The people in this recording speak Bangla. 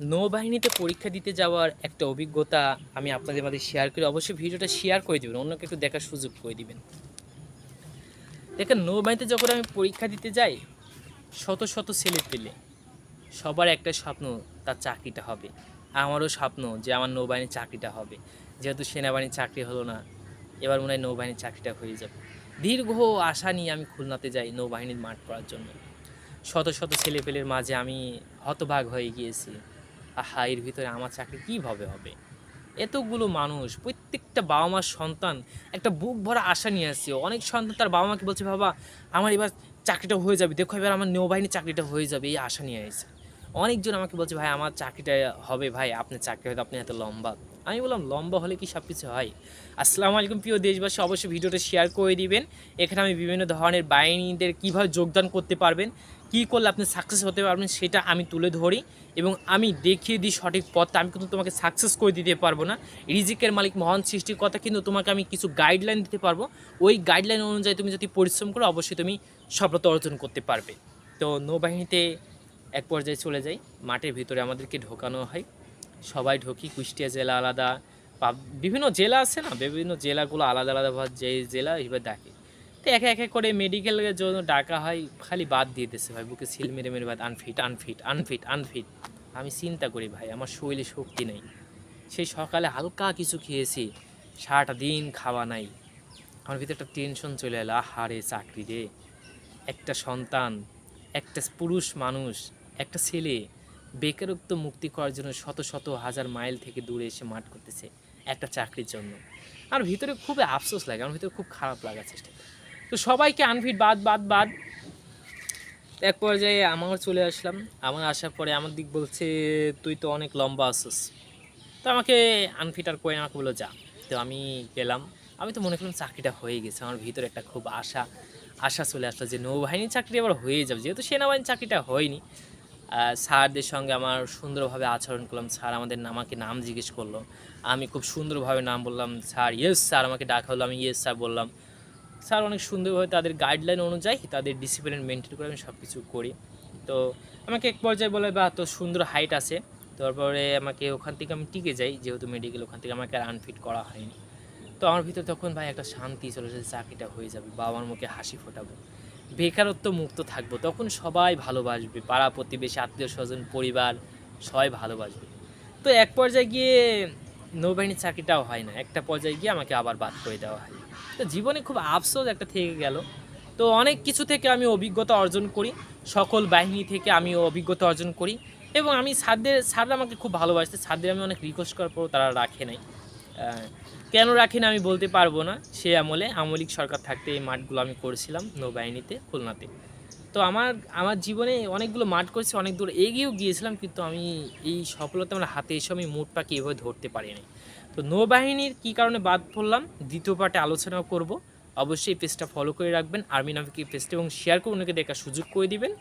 নৌবাহিনীতে পরীক্ষা দিতে যাওয়ার একটা অভিজ্ঞতা আমি আপনাদের মাঝে শেয়ার করি। অবশ্যই ভিডিওটা শেয়ার করে দেবেন, অন্যকে একটু দেখার সুযোগ করে দিবেন। দেখেন, নৌবাহিনীতে যখন আমি পরীক্ষা দিতে যাই, শত শত ছেলে পেলে, সবার একটা স্বপ্ন তার চাকরিটা হবে। আমারও স্বপ্ন যে আমার নৌবাহিনীর চাকরিটা হবে। যেহেতু সেনাবাহিনীর চাকরি হলো না, এবার মনে হয় নৌবাহিনীর চাকরিটা হয়ে যাবে। দীর্ঘ আশা নিয়ে আমি খুলনাতে যাই নৌবাহিনীর মাঠ করার জন্য। শত শত ছেলেপেলের মাঝে আমি হতভাগ হয়ে গিয়েছি। আহা, এর ভিতরে আমার চাকরি কীভাবে হবে? এতগুলো মানুষ, প্রত্যেকটা বাবা মার সন্তান, একটা বুক ভরা আশা নিয়ে আসছে। অনেক সন্তান তার বাবা মাকে বলছে, বাবা, আমার এবার চাকরিটা হয়ে যাবে। দেখো এবার আমার নৌবাহিনীর চাকরিটা হয়ে যাবে। এই আশা নিয়ে আসছে। অনেকজন আমাকে বলছে, ভাই, আমার চাকরিটা হবে, ভাই। আপনার চাকরি হয়তো আপনি এত লম্বা। আমি বললাম, লম্বা হলে কি সব কিছু হয়? আসসালামু আলাইকুম, প্রিয় দেশবাসী। অবশ্যই ভিডিওটা শেয়ার করে দিবেন। এখানে আমি বিভিন্ন ধরনের বাহিনীদের কীভাবে যোগদান করতে পারবেন কী করলে আপনি সাকসেস হতে পারবেন সেটা আমি তুলে ধরি এবং আমি দেখিয়ে দিই সঠিক পথটা। আমি কিন্তু তোমাকে সাকসেস করে দিতে পারব না। রিজিকের মালিক মহান সৃষ্টির কথা কিন্তু তোমাকে আমি কিছু গাইডলাইন দিতে পারব। ওই গাইডলাইন অনুযায়ী তুমি যদি পরিশ্রম করো, অবশ্যই তুমি সফলতা অর্জন করতে পারবে। তো নৌবাহিনীতে এক পর্যায়ে চলে যাই। মাঠের ভিতরে আমাদেরকে ঢোকানো হয়। সবাই ঢুকি, কুষ্টিয়া জেলা আলাদা। বিভিন্ন জেলা আছে না? বিভিন্ন জেলাগুলো আলাদা আলাদাভাবে যে জেলা, এবার ডাকে তো একে একে করে মেডিকেলের জন্য ডাকা হয়, খালি বাদ দিয়ে দিতেছে ভাই, বুকে সিল মেরে মেরে বাদ আনফিট আনফিট আনফিট আনফিট আমি চিন্তা করি ভাই, আমার শরীরে শক্তি নেই। সেই সকালে হালকা কিছু খেয়েছি, সারাটা দিন খাওয়া নাই। আমার ভিতরে একটা টেনশন চলে এলো আহারে চাকরি রে। একটা সন্তান, একটা পুরুষ মানুষ, একটা ছেলে, বেকারত্ব মুক্তি করার জন্য শত শত হাজার মাইল থেকে দূরে এসে মাঠ করতেছে, একটা চাকরির জন্য। আর ভিতরে খুব আফসোস লাগে, আমার ভিতরে খুব খারাপ লাগার চেষ্টা। তো সবাইকে আনফিট বাদ বাদ বাদ। এক পর্যায়ে আমার চলে আসলাম। আমার আসার পরে আমার দিক বলছে, তুই তো অনেক লম্বা আসছিস তো আমাকে আনফিট আর করে আমাকে বলল, যা। তো আমি গেলাম। আমি তো মনে করলাম চাকরিটা হয়ে গেছে। আমার ভিতরে একটা খুব আশা আশা চলে আসলো যে নৌবাহিনীর চাকরি আবার হয়ে যাবে। যেহেতু সেনাবাহিনীর চাকরিটা হয়নি। স্যারদের সঙ্গে আমার সুন্দরভাবে আচরণ করলাম। স্যার আমাদের আমাকে নাম জিজ্ঞেস করল। আমি খুব সুন্দরভাবে নাম বললাম, স্যার ইয়েস স্যার আমাকে ডাকা হলো। আমি ইয়েস স্যার, বললাম। স্যার অনেক সুন্দরভাবে তাদের গাইডলাইন অনুযায়ী তাদের ডিসিপ্লিন মেনটেন করে আমি সব কিছু করি। তো আমাকে এক পর্যায়ে বলে বা তো সুন্দর হাইট আছে। তারপরে আমাকে ওখান থেকে আমি টিকে যাই, যেহেতু মেডিকেল ওখান থেকে আমাকে আর আনফিট করা হয়নি। তো আমার ভিতরে তখন, ভাই, একটা শান্তি চলে এসেছে, চাকরিটা হয়ে যাবে বাবার মুখে হাসি ফোটাবো। বেকারত্ব মুক্ত থাকব, তখন সবাই ভালোবাসবে, পাড়া প্রতিবেশী, আত্মীয় স্বজন, পরিবার, সবাই ভালোবাসবে। তো এক পর্যায়ে গিয়ে নৌবাহিনীর চাকরিটাও হয় না, একটা পর্যায়ে গিয়ে আমাকে আবার বাদ করে দেওয়া হয়। তো জীবনে খুব আফসোস একটা থেকে গেল। তো অনেক কিছু থেকে আমি অভিজ্ঞতা অর্জন করি, সকল বাহিনী থেকে আমি অভিজ্ঞতা অর্জন করি এবং আমি স্যারদের স্যাররা আমাকে খুব ভালোবাসতে স্যারদের আমি অনেক রিকোয়েস্ট করার পরও তারা রাখে নাই। কেন রাখে না আমি বলতে পারব না, সে আমলে আমলিক সরকার থাকতে এই মাঠগুলো আমি করেছিলাম নৌবাহিনীতে, খুলনাতে। তো আমার আমার জীবনে অনেকগুলো মাঠ করেছি, অনেক দূর এগিয়েও গিয়েছিলাম, কিন্তু আমি এই সফলতা আমার হাতে এসে আমি মোট পাখি এভাবে ধরতে পারিনি। তো নৌবাহিনীর কী কারণে বাদ পড়লাম, দ্বিতীয় পার্টে আলোচনা করব। অবশ্যই এই পেজটা ফলো করে রাখবেন আর্মি নাভিক পেজটা, এবং শেয়ার করে ওনাকে দেখার সুযোগ করে দিবেন।